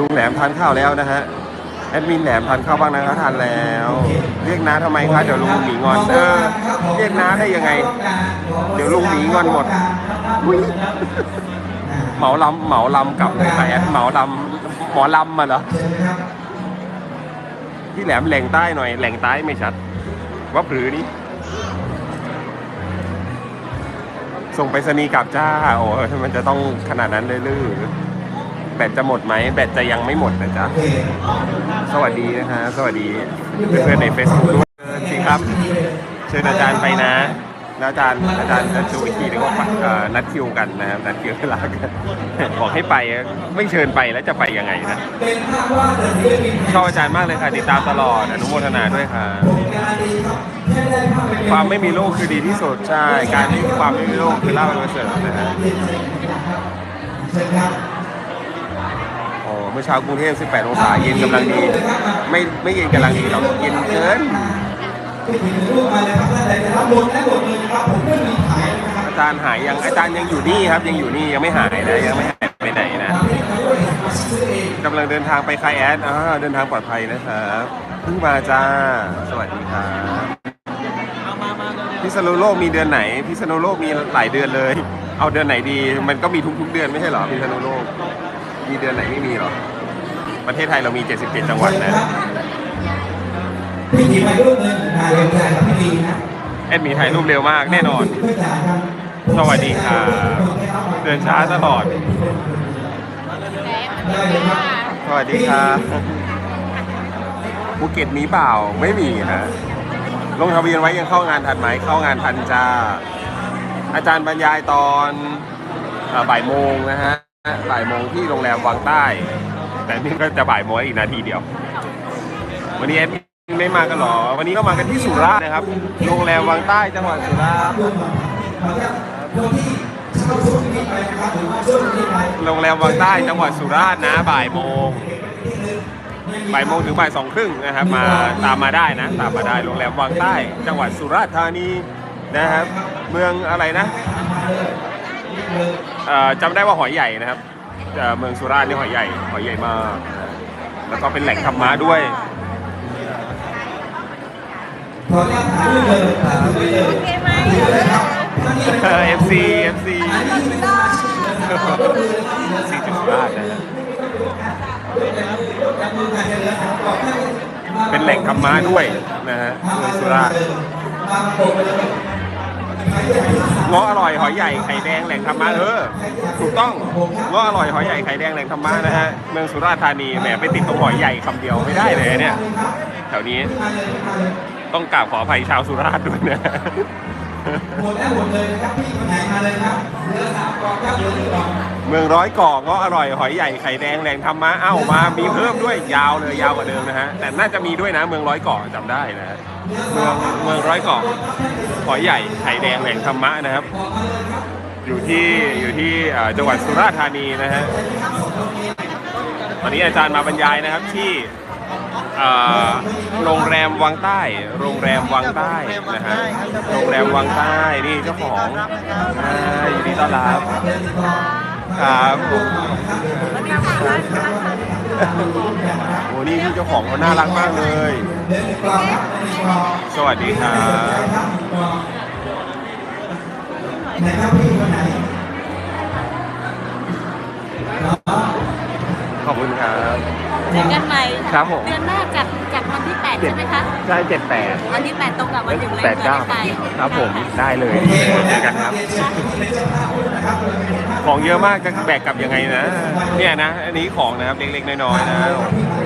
ลุงแหลมทานข้าวแล้วนะฮะแอดมินแหลมทานข้าวบ้างนะครับทานแล้ว เรียกน้าทำไมคะเดี๋ยวลุงหมีงอนเออเรียกน้าได้ยังไง เดี๋ยวลุงหมีงอนหมดอุ๊ยเหมาลำเหมาลำกลับเลยค่ะแอดเหมาลำหมอลำมาเหรอที่แหลมแหล่งใต้หน่อยแหล่งใต้ไม่ชัดว่าหรือนี่ส่งไปรษณีกลับจ้าโอ้ยมันจะต้องขนาดนั้นเลยหรือ แบตจะหมดไหมแบตจะยังไม่หมดนะจ๊ะสวัสดีนะฮะสวัสดีเพื่อนๆใน Facebook ด้วยเชิญสิครับเชิญอาจารย์ไปนะแล้วอาจารย์อาจารย์จะดูอีกทีหนึงว่าเอ่อนัดคิวกันนะครับนัดคิวเวลากันบอกให้ไปไม่เชิญไปแล้วจะไปยังไงนะชอบอาจารย์มากเลยค่ะติดตามตลอดอนุโมทนาด้วยค่ะ ความไม่มีโรคคือดีที่สุดใช่ การที่ความไม่มีโรคคือลาภอันประเสริฐนะฮะโอ้เมื่อเช้ากรุงเทพ18 องศาเย็นกำลังดี ไม่ไม่เย็นกำลังดีหรอกเย็นเกินอาจารย์หายยังอาจารย์ยังอยู่นี่ครับยังอยู่นี่ยังไม่หายนะยังไม่หายไปไหนนะกำลังเดินทางไปคายแอดอ่าเดินทางปลอดภัยนะครับเพิ่งมาจ้าสวัสดีครับพิษณุโลกมีเดือนไหนพิษณุโลกมีหลายเดือนเลย เอาเดือนไหนดี มันก็มีทุกๆเดือนไม่ใช่เหรอพิษณุโลก มีเดือนไหนไม่มีเหรอ ประเทศไทยเรามี 77 จังหวัดนะพี่ดีมาด้วยเงินนายเร็วใจกับพี่ดีนะแอดมีถ่ายรูปเร็วมากแน่นอน สวัสดีครับเดินช้าตลอด สวัสดีครับภูเก็ตมีเปล่าไม่มีฮะลงทะเบียนไว้ยังเข้างานทันไหมเข้างานทันจ้า อาจารย์บรรยายตอนเอ่อบ่ายโมงนะฮะ บ่ายโมงที่โรงแรมวังใต้ แต่นี่ก็จะบ่ายโมงอีกนาทีเดียว วันนี้แอดมินไม่มากันหรอ วันนี้ก็มากันที่สุราษฎร์นะครับ โรงแรมวังใต้จังหวัดสุราษฎร์โรงแรมวังใต้จังหวัดสุราษฎร์นะบ่ายโมงบ่ายโมงถึงบ่ายสองครึ่งนะครับ มาตามมาได้นะ ตามมาได้โรงแรมวังใต้ จังหวัดสุราษฎร์ธานีนะครับ เมืองอะไรนะ จำได้ว่าหอยใหญ่นะครับเอ่อเมืองสุราษฎร์นี่หอยใหญ่ หอยใหญ่มากนะแล้วก็เป็นแหล่งธรรมะด้วยขออนุญาตถ่ายรูปเลยถ่ายรูปเลยโอเคไหมเออ FC FC สี่จุดสุราษฎร์นะฮะเป็นแหล่งธรรมะด้วยนะฮะเมืองสุราษฎร์เง้ออร่อยหอยใหญ่ไข่แดงแหล่งธรรมะเออถูกต้องง้ออร่อยหอยใหญ่ไข่แดงแหล่งธรรมะนะฮะเมืองสุราษฎร์ธานีแหมไปติดตรงหอยใหญ่คำเดียวไม่ได้เลยเนี่ยแถวนี้ต้องกราบขออภัยชาวสุราษฎร์ด้วยนะ หมดแล้วหมดเลยนะครับพี่คนไหนมาเลยครับเหลือสามกล่องครับเหลือหนึ่งกล่องเมืองร้อยเกาะเงาะอร่อยหอยใหญ่ไข่แดงแหล่งธรรมะเอ้ามามีเพิ่มด้วยยาวเลยยาวกว่าเดิมนะฮะแต่น่าจะมีด้วยนะเมืองร้อยเกาะจำได้นะฮะเมืองเมืองร้อยเกาะหอยใหญ่ไข่แดงแหล่งธรรมะนะครับ อยู่ที่อยู่ที่เอ่อจังหวัดสุราษฎร์ธานีนะฮะวันนี้อาจารย์มาบรรยายนะครับที่ อ่อโรงแรมวังใต้ โรงแรมวังใต้นะฮะโรงแรมวังใต้นี่เจ้าของอ่ายินดีต้อนรับครับโอ้นี่พี่เจ้าของเขาน่ารักมากเลย สวัสดีครับไหนครับพี่คนไหนขอบคุณครับเจอกันใหม่ ครับผม เดือนหน้าจากจากวันที่ 8 ใช่ไหมคะใช่เจ็ดแปดวันที่ 8 ตรงกับวันหยุดเลยแปดเก้าไปครับผมได้เลยเจอกันครับ ของเยอะมากจะแบกกลับยังไงนะเนี่ยนะ อันนี้ของนะครับเล็กๆน้อยๆนะ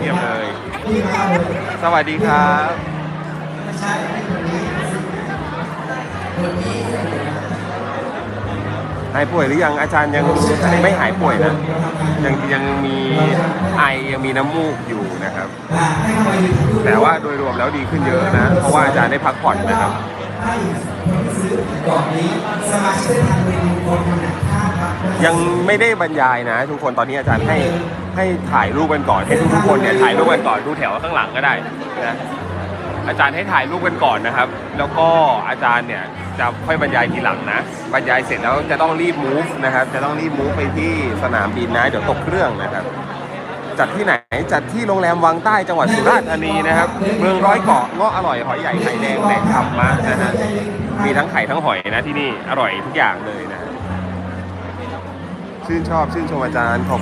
เทียบเลย สวัสดีครับหายป่วยหรือยังอาจารย์ยังไม่หายป่วยนะยังยังมีไอยังมีน้ำมูกอยู่ นะครับ แต่ว่าโดยรวมแล้วดีขึ้นเยอะนะ เพราะว่าอาจารย์ได้พักผ่อนนะครับกล่องนี้สมาชิกทางเมนูคนขนาดข้างครับยังไม่ได้บรรยายนะ ทุกคนตอนนี้อาจารย์ให้ให้ถ่ายรูปกันก่อนให้ทุกๆคนเนี่ยถ่ายรูปกันก่อนดูแถวข้างหลังก็ได้นะอาจารย์ให้ถ่ายรูปกันก่อนนะครับ แล้วก็อาจารย์เนี่ยจะค่อยบรรยายทีหลังนะ บรรยายเสร็จแล้วจะต้องรีบ move นะครับ จะต้องรีบ move ไปที่สนามบินนะ เดี๋ยวตกเครื่องนะครับ จัดที่ไหนจัดที่โรงแรมวังใต้จังหวัดสุราษฎร์ธานีนะครับ เมืองร้อยเกาะเงาะอร่อยหอยใหญ่ไข่แดงแหล่งธรรมะนะฮะมีทั้งไข่ทั้งหอยนะที่นี่อร่อยทุกอย่างเลยนะฮะชื่นชอบชื่นชมอาจารย์ขอบ